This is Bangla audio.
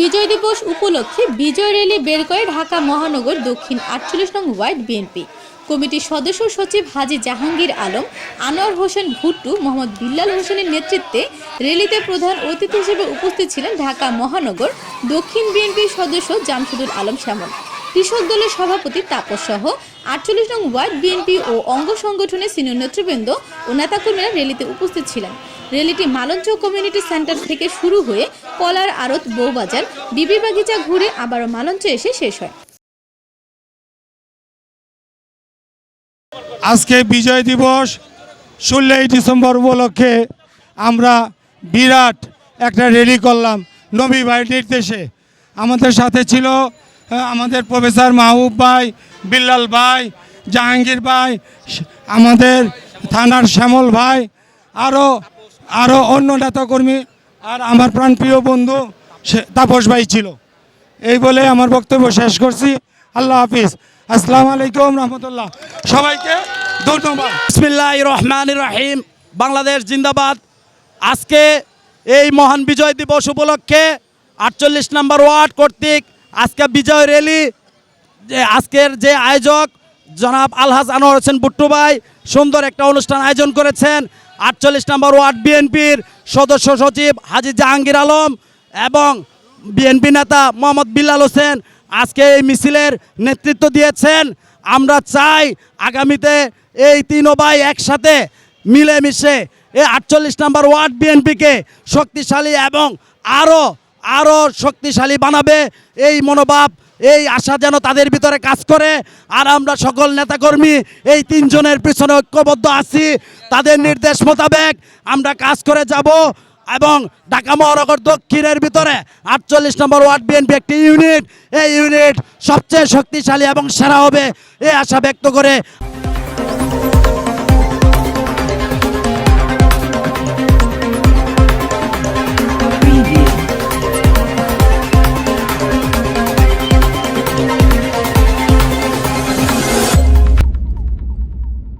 বিজয় দিবস উপলক্ষে বিজয় র্যালি বের করে ঢাকা মহানগর দক্ষিণ আটচল্লিশ নং ওয়ার্ড বিএনপি। কমিটির সদস্য সচিব হাজী জাহাঙ্গীর আলম, আনোয়ার হোসেন ভুট্টু, মোহাম্মদ বিল্লাল হোসেনের নেতৃত্বে র্যালিতে প্রধান অতিথি হিসেবে উপস্থিত ছিলেন ঢাকা মহানগর দক্ষিণ বিএনপির সদস্য জামশুদুল আলম শ্যামল। কৃষক দলের সভাপতি তাপস সহ আটচল্লিশ নং ওয়ার্ড বিএনপি ও অঙ্গ সংগঠনের সিনিয়র নেতৃবৃন্দ ও নেতাকর্মীরা র্যালিতে উপস্থিত ছিলেন। র্যালিটি মালঞ্চ কমিউনিটি সেন্টার থেকে শুরু হয়ে কলার আড়ত বউবাজার, বিবি বাগিচা ঘুরে আবারও মালঞ্চ এসে শেষ হয়। আজকে বিজয় দিবস, ষোলোই ডিসেম্বর উপলক্ষে আমরা বিরাট একটা রেলি করলাম নবী ভাইয়ের নির্দেশে। আমাদের সাথে ছিল আমাদের প্রফেসর মাহবুব ভাই, বিল্লাল ভাই, জাহাঙ্গীর ভাই, আমাদের থানার শ্যামল ভাই আরও আরও অন্য নেতাকর্মী আর আমার প্রাণপ্রিয় বন্ধু সে- তাপস ভাই ছিল। এই বলে আমার বক্তব্য শেষ করছি। আল্লাহ হাফিজ। আসসালামু আলাইকুম রহমতুল্লাহ। সবাইকে ধন্যবাদ। রহমান রহিম। বাংলাদেশ জিন্দাবাদ। আজকে এই মহান বিজয় দিবস উপলক্ষে আটচল্লিশ নম্বর ওয়ার্ড কর্তৃক আজকে বিজয় র্যালি, যে আজকের যে আয়োজক জনাব আলহাজ আনোয়ার হোসেন বুট্টু ভাই সুন্দর একটা অনুষ্ঠান আয়োজন করেছেন। আটচল্লিশ নম্বর ওয়ার্ড বিএনপির সদস্য সচিব হাজি জাহাঙ্গীর আলম এবং বিএনপি নেতা মোহাম্মদ বিল্লাল হোসেন আজকে এই মিছিলের নেতৃত্ব দিয়েছেন। আমরা চাই আগামীতে এই তিন ভাই একসাথে মিলেমিশে এই আটচল্লিশ নম্বর ওয়ার্ড বিএনপিকে শক্তিশালী এবং আরও আরও শক্তিশালী বানাবে। এই মনোভাব, এই আশা যেন তাদের ভিতরে কাজ করে। আর আমরা সকল নেতাকর্মী, এই তিনজনের পিছনে ঐক্যবদ্ধ আছি। তাদের নির্দেশ মোতাবেক আমরা কাজ করে যাব এবং ঢাকা মহানগর দক্ষিণের ভিতরে আটচল্লিশ নম্বর ওয়ার্ড বিএনপি একটি ইউনিট। এই ইউনিট সবচেয়ে শক্তিশালী এবং সেরা হবে এই আশা ব্যক্ত করে